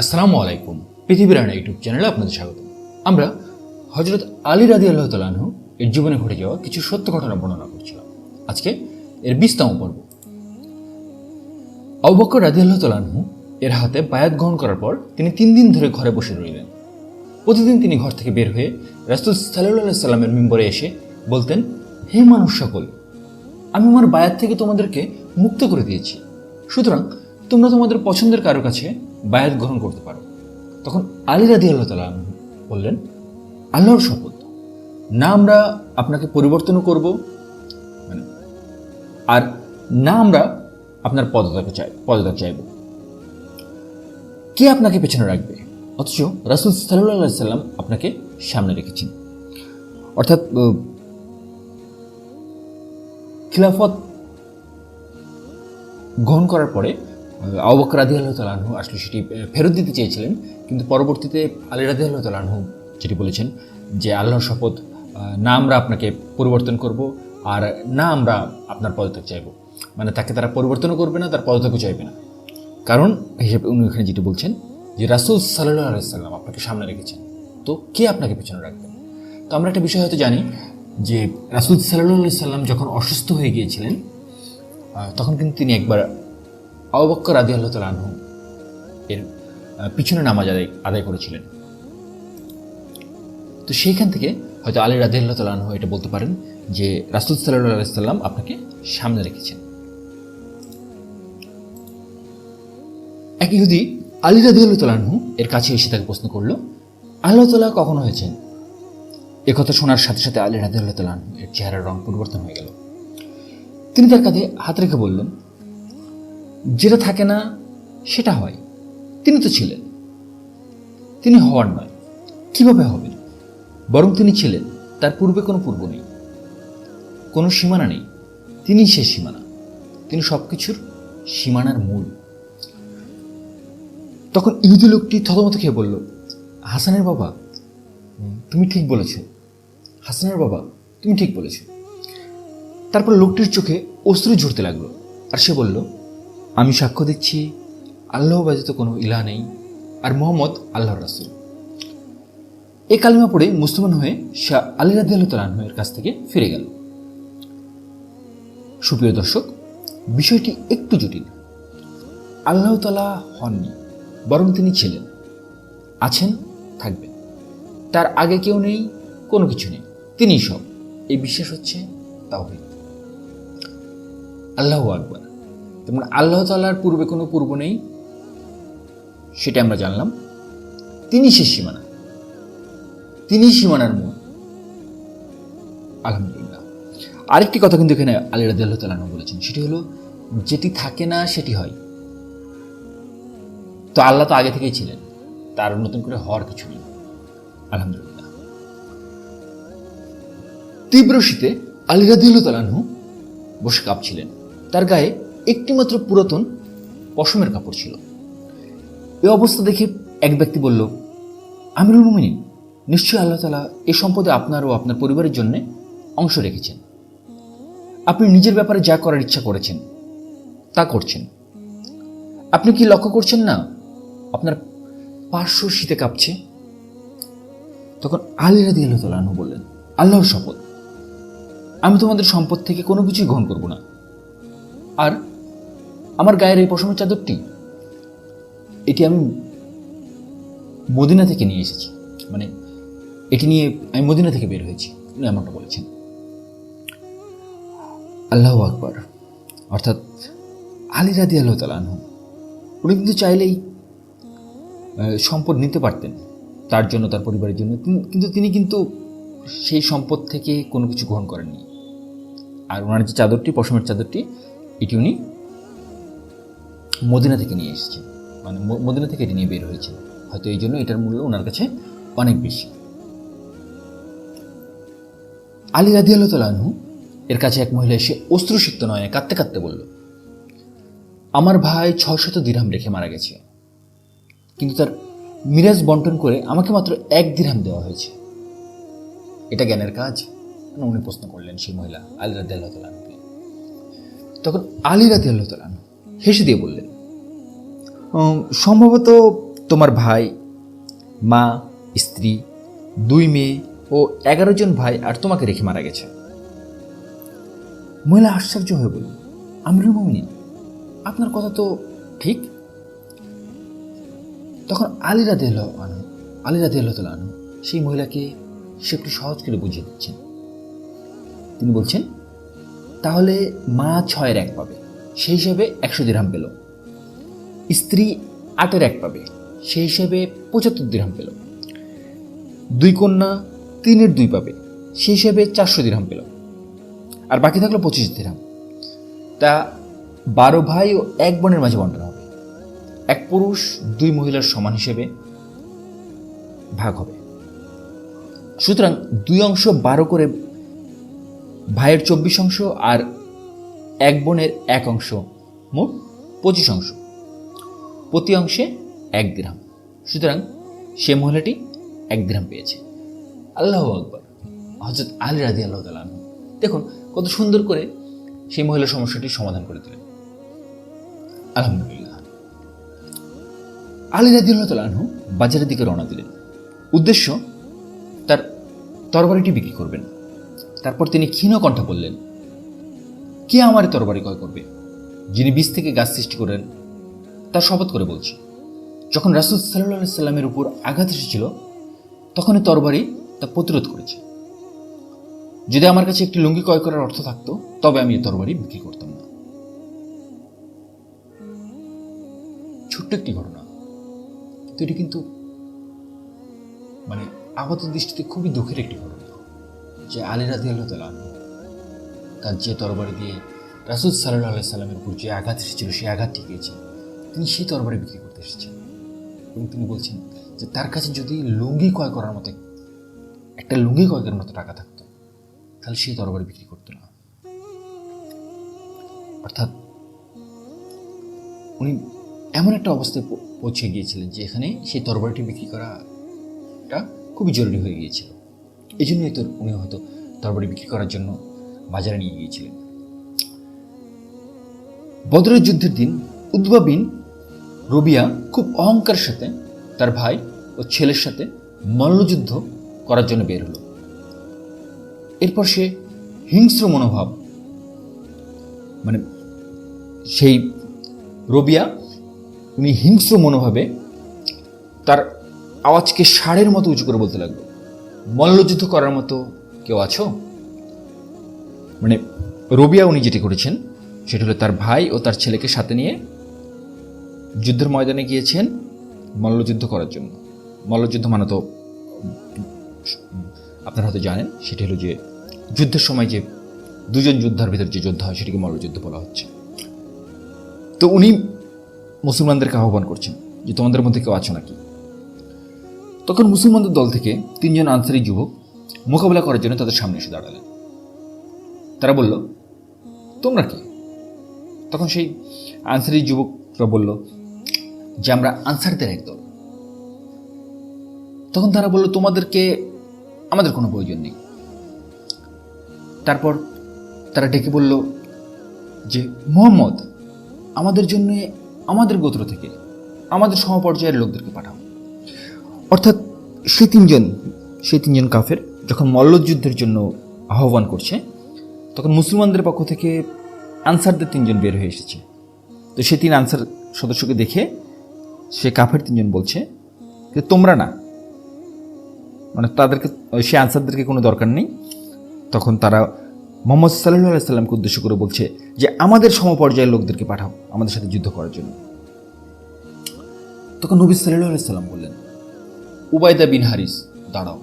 আসসালামু আলাইকুম, পৃথিবীর আনা ইউটিউব চ্যানেলে আপনাদের স্বাগত আমরা হজরত আলী রাদি আল্লাহ তালাহু এর জীবনে ঘটে যাওয়া কিছু সত্য ঘটনা বর্ণনা করছিলাম। আজকে এর বিশতম পর্ব। অবকর রাদি আল্লাহ তালাহু এর হাতে বায়াত গ্রহণ করার পর তিনি তিন দিন ধরে ঘরে বসে রইলেন। প্রতিদিন তিনি ঘর থেকে বের হয়ে রাসুল সাল্লাহ সাল্লামের মেম্বরে এসে বলতেন, হে মানুষ সকল, আমি আমার বায়াত থেকে তোমাদেরকে মুক্ত করে দিয়েছি। সুতরাং তোমরা তোমাদের পছন্দের কারও কাছে বায়াত গ্রহণ করতে পারো। তখন আলী রাদি আল্লাহ তালা বললেন, আল্লাহর শপথ। না আমরা আপনাকে পরিবর্তন করব মানে আর না আমরা আপনার পদত্যাগ চাই, পদত্যাগ চাইব। কে আপনাকে পেছনে রাখবে? অথচ রাসুল সাল্লাহ সাল্লাম আপনাকে সামনে রেখেছেন। অর্থাৎ খিলাফত গ্রহণ করার পরে আবুবকর রাদি আল্লাহ তালাহু আসলে সেটি ফেরত দিতে চেয়েছিলেন, কিন্তু পরবর্তীতে আলী রাদি আল্লাহ তালাহু যেটি বলেছেন যে আল্লাহর শপথ না আমরা আপনাকে পরিবর্তন করব আর না আমরা আপনার পদত্যাগ চাইব। মানে তাকে তারা পরিবর্তনও করবে না, তার পদত্যাগও চাইবে না। কারণ হিসেবে, উনি এখানে যেটি বলছেন যে রাসুল সাল্লাহ আলাইসাল্লাম আপনাকে সামনে রেখেছেন। তো কে আপনাকে পেছনে রাখবেন তো আমরা একটা বিষয় হয়তো জানি যে রাসুল সাল্লাহ সাল্লাম যখন অসুস্থ হয়ে গিয়েছিলেন তখন কিন্তু তিনি একবার আবক্কর আদি আল্লাহ তাল আনহু এর পিছনে নামাজ আদায় আদায় করেছিলেন। তো সেইখান থেকে হয়তো আলী রাদি আল্লাহ তাল আনহু এটা বলতে পারেন যে রাসুল সাল্লাহ সাল্লাম আপনাকে সামনে রেখেছেন। এক ইহুদি আলী রাদি আল্লাহ তালাহু এর কাছে এসে তাকে প্রশ্ন করল, আল্লাহ তালা কখন হয়েছেন? একথা শোনার সাথে সাথে আলী রাদি আল্লাহ তালাহু এর চেহারার রং পরিবর্তন হয়ে গেল। তিনি তার কাঁধে হাত রেখে বললেন যেটা থাকে না, সেটা হয়। তিনি তো ছিলেন। তিনি হওয়ার নয়। কীভাবে হবেন? বরং তিনি ছিলেন, তার পূর্বে কোনো পূর্ব নেই। কোনো সীমানা নেই। তিনি সে সীমানা। তিনি সব কিছুর সীমানার মূল। তখন ইহুদি লোকটি থতমত খেয়ে বলল, হাসানের বাবা, তুমি ঠিক বলেছ। হাসানের বাবা, তুমি ঠিক বলেছ। তারপর লোকটির চোখে অশ্রু ঝরতে লাগল। আর সে বলল আমি সাক্ষ্য দিচ্ছি আল্লাহ ব্যতীত কোনো ইলা নেই, আর মোহাম্মদ আল্লাহর রাসুল। এ কালিমা পড়ে মুসলমান হয়ে শাহ আলী রাদি আল্লাহ এর কাছ থেকে ফিরে গেল। সুপ্রিয় দর্শক, বিষয়টি একটু জটিল। আল্লাহ তালা হননি, বরং তিনি ছিলেন, আছেন, থাকবেন। তার আগে কেউ নেই, কোনো কিছু নেই। তিনিই সব। এই বিশ্বাস হচ্ছে তাওহীদ। আল্লাহ আকবর। তেমন আল্লাহ তাল্লাহার পূর্বে কোনো পূর্ব নেই সেটা আমরা জানলাম। তিনি সে সীমানা। তিনি সীমানার মূল। আলহামদুলিল্লাহ। আরেকটি কথা কিন্তু এখানে আলী রাজি আল্লাহ বলেছেন, সেটি হলো, যেটি থাকে না, সেটি হয়। তো আল্লাহ তো আগে থেকেই ছিলেন, তার নতুন করে হওয়ার কিছু নেই। আলহামদুলিল্লাহ। তীব্র শীতে আলী রাদিউল্লাহ তালাহু বসে কাঁপছিলেন। তার গায়ে একটিমাত্র পুরাতন পশমের কাপড় ছিল। এ অবস্থা দেখে এক ব্যক্তি বলল, আমিরুল মুমিনিন, নিশ্চয়ই আল্লাহ তালা এ সম্পদে আপনার ও আপনার পরিবারের জন্য অংশ রেখেছেন। আপনি নিজের ব্যাপারে যা করার ইচ্ছা করেছেন, তা করছেন। আপনি কি লক্ষ্য করছেন না, আপনার পার্শ্ব শীতে কাঁপছে? তখন আলী রাদি আল্লাহ বললেন, আল্লাহর শপথ। আমি তোমাদের সম্পদ থেকে কোনো কিছুই গ্রহণ করব না। আর আমার গায়ের এই পশমের চাদরটি, এটি আমি মদিনা থেকে নিয়ে এসেছি। মানে এটি নিয়ে আমি মদিনা থেকে বের হয়েছি এমনটা বলেছেন। আল্লাহ আকবর। অর্থাৎ আলী রাদি আল্লাহ তালানহ উনি কিন্তু চাইলেই সম্পদ নিতে পারতেন, তার জন্য, তার পরিবারের জন্য। কিন্তু তিনি কিন্তু সেই সম্পদ থেকে কোনো কিছু গ্রহণ করেননি। আর ওনার যে চাদরটি, পশমের চাদরটি, এটি উনি মদিনা থেকে নিয়ে এসেছেন মানে মদিনা থেকে এটি নিয়ে বের হয়েছেন হয়তো এই জন্য এটার মূল্য ওনার কাছে অনেক বেশি। আলী রাদি আল্লাহ এর কাছে এক মহিলা এসে অস্ত্রসিক্ত নয় কাঁদতে কাঁদতে বলল আমার ভাই ছশত দিরহাম রেখে মারা গেছে। কিন্তু তার মিরাজ বন্টন করে আমাকে মাত্র এক দিরহাম দেওয়া হয়েছে। এটা জ্ঞানের কাজ? উনি প্রশ্ন করলেন সেই মহিলা আলী রাদি আল্লাহ তখন আলী রাদি আল্লাহ হেসে দিয়ে বললেন "উম, সম্ভবত তোমার ভাই, মা, স্ত্রী, দুই মেয়ে ও এগারো জন ভাই আর তোমাকে রেখে মারা গেছে। মহিলা আশ্চর্য হয়ে বলল, আমিরুল মোমিনিন আপনার কথা তো ঠিক? তখন আলিরা রাধে আনু আলী রাধে আনু সেই মহিলাকে সে একটু সহজ করে বুঝিয়ে দিচ্ছেন। তিনি বলছেন, তাহলে মা ছয়ের এক পাবে, সেই হিসাবে একশো দিরহাম পেল। স্ত্রী আটের এক পাবে সেই হিসাবে পঁচাত্তর দিরহাম পেল। দুই কন্যা তিনের দুই পাবে সেই হিসাবে চারশো দিরহাম পেল। আর বাকি থাকল পঁচিশ দিরহাম। তা বারো ভাই ও এক বোনের মাঝে বন্টন হবে। এক পুরুষ দুই মহিলার সমান হিসেবে ভাগ হবে। সুতরাং দুই অংশ বারো করে ভাইয়ের চব্বিশ অংশ আর এক বোনের এক অংশ, মোট পঁচিশ অংশ। প্রতি অংশে এক গ্রাম। সুতরাং সে মহিলাটি এক গ্রাম পেয়েছে। আল্লাহ আকবর। হজরত আলী রাজি আল্লাহ তালাহ দেখুন, কত সুন্দর করে সেই মহিলা সমস্যাটি সমাধান করে দিলেন। আলহামদুলিল্লাহ। আলী রাজি আল্লাহ তালাহ বাজারের দিকে রওনা দিলেন। উদ্দেশ্য, তার তরবারিটি বিক্রি করবেন। তারপর তিনি ক্ষীণ কণ্ঠ বললেন, কে আমার তরবারি ক্রয় করবে? যিনি বীজ থেকে গাছ সৃষ্টি করেন তার শপথ করে বলছি। যখন রাসুল সাল্লাহ সাল্লামের উপর আঘাত এসেছিল তখন এই তরবারি তা প্রতিরোধ করেছে। যদি আমার কাছে একটি লুঙ্গি ক্রয় করার অর্থ থাকতো, তবে আমি এই তরবারি বিক্রি করতাম না। ছোট্ট একটি ঘটনা। কিন্তু এটি কিন্তু মানে আপাত দৃষ্টিতে খুবই দুঃখের একটি ঘটনা, যে আলী রাজি আল্লাহ তার যে তরবারি দিয়ে রাসুল সাল্লাহ সাল্লামের উপর যে আঘাত এসেছিল, সেই আঘাত ঠেকিয়েছে তিনি সেই তরবারি বিক্রি করতে এসেছেন এবং তিনি বলছেন যে, তার কাছে যদি লুঙ্গি ক্রয় করার মতো, একটা লুঙ্গি ক্রয় করার মতো টাকা থাকতো, তাহলে সেই তরবারি বিক্রি করতো না। অর্থাৎ উনি এমন একটা অবস্থায় পৌঁছে গিয়েছিলেন যে, এখানে সেই তরবারিটি বিক্রি করাটা খুবই জরুরি হয়ে গিয়েছিল। এই জন্যই তো উনি হয়তো তরবারি বিক্রি করার জন্য বাজারে নিয়ে গিয়েছিলেন। বদরের যুদ্ধের দিন উদ্বা বিন রবিয়া খুব অহংকারের সাথে তার ভাই ও ছেলের সাথে মল্লযুদ্ধ করার জন্য বের হলো। এরপর সে হিংস্র মনোভাব মানে সেই রবিয়া, উনি হিংস্র মনোভাবে তার আওয়াজকে ষাঁড়ের মতো উঁচু করে বলতে লাগল, মল্লযুদ্ধ করার মতো কেউ আছো? মানে রবিয়া উনি যেটি করেছেন, সেটা হলো তার ভাই ও তার ছেলেকে সাথে নিয়ে যুদ্ধের ময়দানে গিয়েছেন মল্লযুদ্ধ করার জন্য। মল্লযুদ্ধ মানে তো, আপনারা হয়তো জানেন, সেটি হলো যে যুদ্ধের সময় যে দুজন যোদ্ধার ভিতর যে যোদ্ধা হয়, সেটিকে মল্লযুদ্ধ বলা হচ্ছে। তো উনি মুসলমানদেরকে আহ্বান করছেন যে, তোমাদের মধ্যে কেউ আছো নাকি? তখন মুসলমানদের দল থেকে তিনজন আনসারি যুবক মোকাবিলা করার জন্য তাদের সামনে এসে দাঁড়ালেন। তারা বলল, তোমরা কি? তখন সেই আনসারি যুবকরা বলল যে আমরা আনসারদের এক দল তখন তারা বলল, তোমাদেরকে আমাদের কোনো প্রয়োজন নেই। তারপর তারা ডেকে বলল যে, মোহাম্মদ, আমাদের জন্য আমাদের গোত্র থেকে আমাদের সমপর্যায়ের লোকদেরকে পাঠাও। অর্থাৎ সেই তিনজন সেই তিনজন কাফের যখন মল্লযুদ্ধের জন্য আহ্বান করছে, তখন মুসলমানদের পক্ষ থেকে আনসারদের তিনজন বের হয়ে এসেছে। তো সে তিন আনসার সদস্যকে দেখে সে কাফের তিনজন বলছে যে, তোমরা না। মানে তাদেরকে, সে আনসারদেরকে কোনো দরকার নেই? তখন তারা মোহাম্মদ সাল্লাহ সাল্লামকে উদ্দেশ্য করে বলছে যে, আমাদের সমপর্যায়ের লোকদেরকে পাঠাও আমাদের সাথে যুদ্ধ করার জন্য। তখন নবী সাল্লাহ সাল্লাম বললেন, উবায়দা বিন হারিস, দাঁড়াও।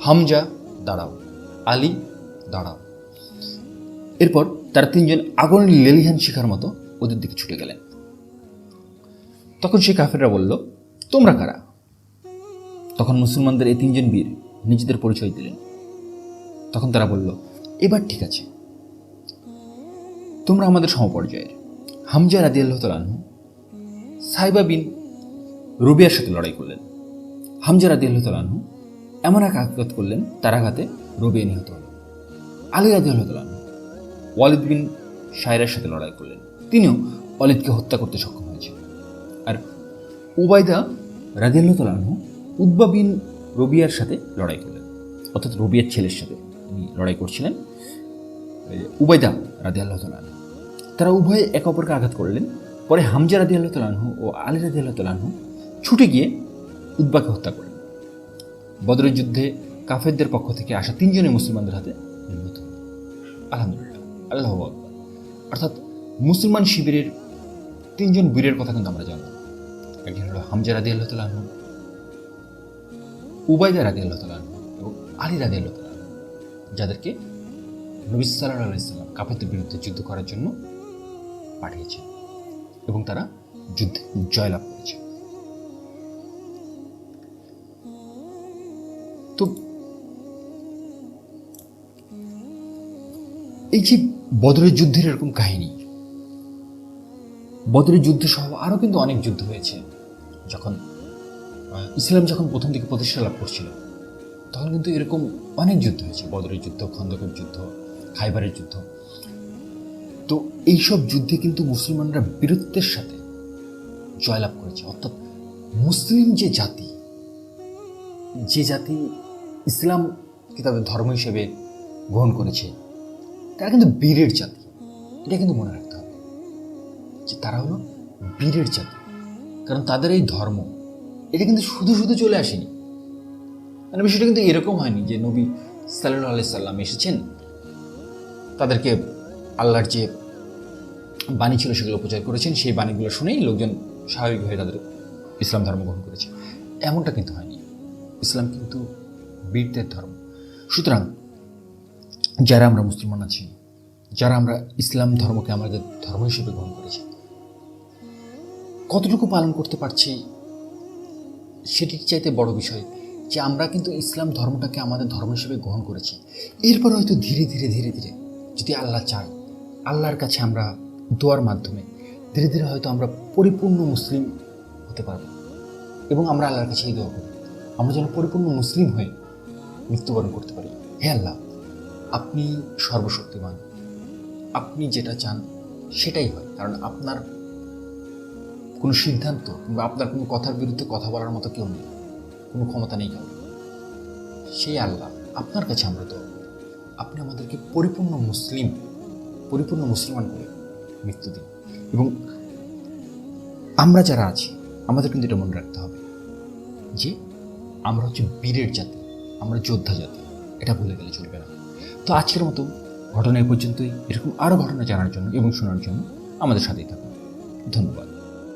হামজা, দাঁড়াও। আলী, দাঁড়াও। এরপর তারা তিনজন আগুনের লেলিহান শিখার মতো ওদের দিকে ছুটে গেলেন। তখন সে কাফেররা বলল, তোমরা কারা? তখন মুসলমানদের এই তিনজন বীর নিজেদের পরিচয় দিলেন। তখন তারা বলল, এবার ঠিক আছে। তোমরা আমাদের সমপর্যায়ের হামজা রাদি আল্লাহ তালাহু সাইবা বিন রুবিয়ার সাথে লড়াই করলেন। হামজা রাদি আল্লাহ তালাহু এমন এক আঘাত করলেন, তার আঘাতে রবিয়া নিহত হল আলী রাদি আল্লাহ ওয়ালিদ বিন শায়রের সাথে লড়াই করলেন। তিনিও ওয়ালিদকে হত্যা করতে সক্ষম আর রাজিয়াল্লাহ তালাহু উদ্বা বিন রবিয়ার সাথে লড়াই করলেন। অর্থাৎ রবিয়ার ছেলের সাথে তিনি লড়াই করছিলেন উবায়দা রাজি আল্লাহ তালাহু তারা উভয়ে একে অপরকে আঘাত করলেন। পরে হামজা রাজি আল্লাহ তালাহু ও আলী রাজি আল্লাহ তালাহু ছুটে গিয়ে উদ্বাকে হত্যা করলেন। বদরের যুদ্ধে কাফেরদের পক্ষ থেকে আসা তিনজনের মুসলমানদের হাতে নিহত আলহামদুলিল্লাহ, আল্লাহ অর্থাৎ মুসলমান শিবিরের তিনজন বীরের কথা কিন্তু আমরা জানলাম একজন হলো হামজা রাদি আল্লাহ তালাহু উবাইদা রাদি আল্লাহ তালাহু এবং আলী রাদি আল্লাহ তালাহু যাদেরকে নবী সাল্লাহ আলাইসাল্লাম কাফেরদের বিরুদ্ধে যুদ্ধ করার জন্য পাঠিয়েছেন এবং তারা যুদ্ধে জয়লাভ করেছে। তো এই যে বদরের যুদ্ধের এরকম কাহিনী বদরের যুদ্ধ সহ আরও কিন্তু অনেক যুদ্ধ হয়েছে। যখন ইসলাম যখন প্রথম দিকে প্রতিষ্ঠা লাভ করছিল, তখন কিন্তু এরকম অনেক যুদ্ধ হয়েছে। বদরের যুদ্ধ, খন্দকের যুদ্ধ, খাইবারের যুদ্ধ। তো এইসব যুদ্ধে কিন্তু মুসলমানরা বীরত্বের সাথে জয়লাভ করেছে। অর্থাৎ মুসলিম যে জাতি যে জাতি ইসলামকে তাদের ধর্ম হিসেবে গ্রহণ করেছে, তারা কিন্তু বীরের জাতি। এটা কিন্তু মনে হবে যে তারা হলো বীরের জাতি। কারণ তাদের এই ধর্ম, এটা কিন্তু শুধু শুধু চলে আসেনি। মানে বিষয়টা কিন্তু এরকম হয়নি যে নবী সাল্লাহ আলাই সাল্লাম এসেছেন, তাদেরকে আল্লাহর যে বাণী ছিল সেগুলো প্রচার করেছেন, সেই বাণীগুলো শুনেই লোকজন স্বাভাবিকভাবে তাদের ইসলাম ধর্ম গ্রহণ করেছে। এমনটা কিন্তু হয়নি। ইসলাম কিন্তু বীরদের ধর্ম। সুতরাং যারা আমরা মুসলমান আছি, যারা আমরা ইসলাম ধর্মকে আমাদের ধর্ম হিসেবে গ্রহণ করেছি কতটুকু পালন করতে পারছি সেটির চাইতে বড় বিষয় যে আমরা কিন্তু ইসলাম ধর্মটাকে আমাদের ধর্ম হিসেবে গ্রহণ করেছি। এরপর হয়তো ধীরে ধীরে ধীরে ধীরে যদি আল্লাহ চায়, আল্লাহর কাছে আমরা দোয়ার মাধ্যমে ধীরে ধীরে হয়তো আমরা পরিপূর্ণ মুসলিম হতে পারব এবং আমরা আল্লাহর কাছে এই দোয়া করি। আমরা যেন পরিপূর্ণ মুসলিম হয়ে মৃত্যুবরণ করতে পারি। হে আল্লাহ, আপনি সর্বশক্তিমান। আপনি যেটা চান সেটাই হয়, কারণ আপনার কোনো সিদ্ধান্ত কিংবা আপনার কোনো কথার বিরুদ্ধে কথা বলার মতো কেউ নেই। কোনো ক্ষমতা নেই কারণ সেই আল্লাহ আপনার কাছে আমরা তো আপনি আমাদেরকে পরিপূর্ণ মুসলিম, পরিপূর্ণ মুসলমান করে মৃত্যু দিন। এবং আমরা যারা আছি, আমাদের কিন্তু এটা মনে রাখতে হবে যে আমরা হচ্ছে বীরের জাতি, আমরা যোদ্ধা জাতি। এটা ভুলে গেলে চলবে না। তো আজকের মতো ঘটনা এ পর্যন্তই। এরকম আরও ঘটনা জানার জন্য এবং শোনার জন্য আমাদের সাথেই থাকুন। ধন্যবাদ।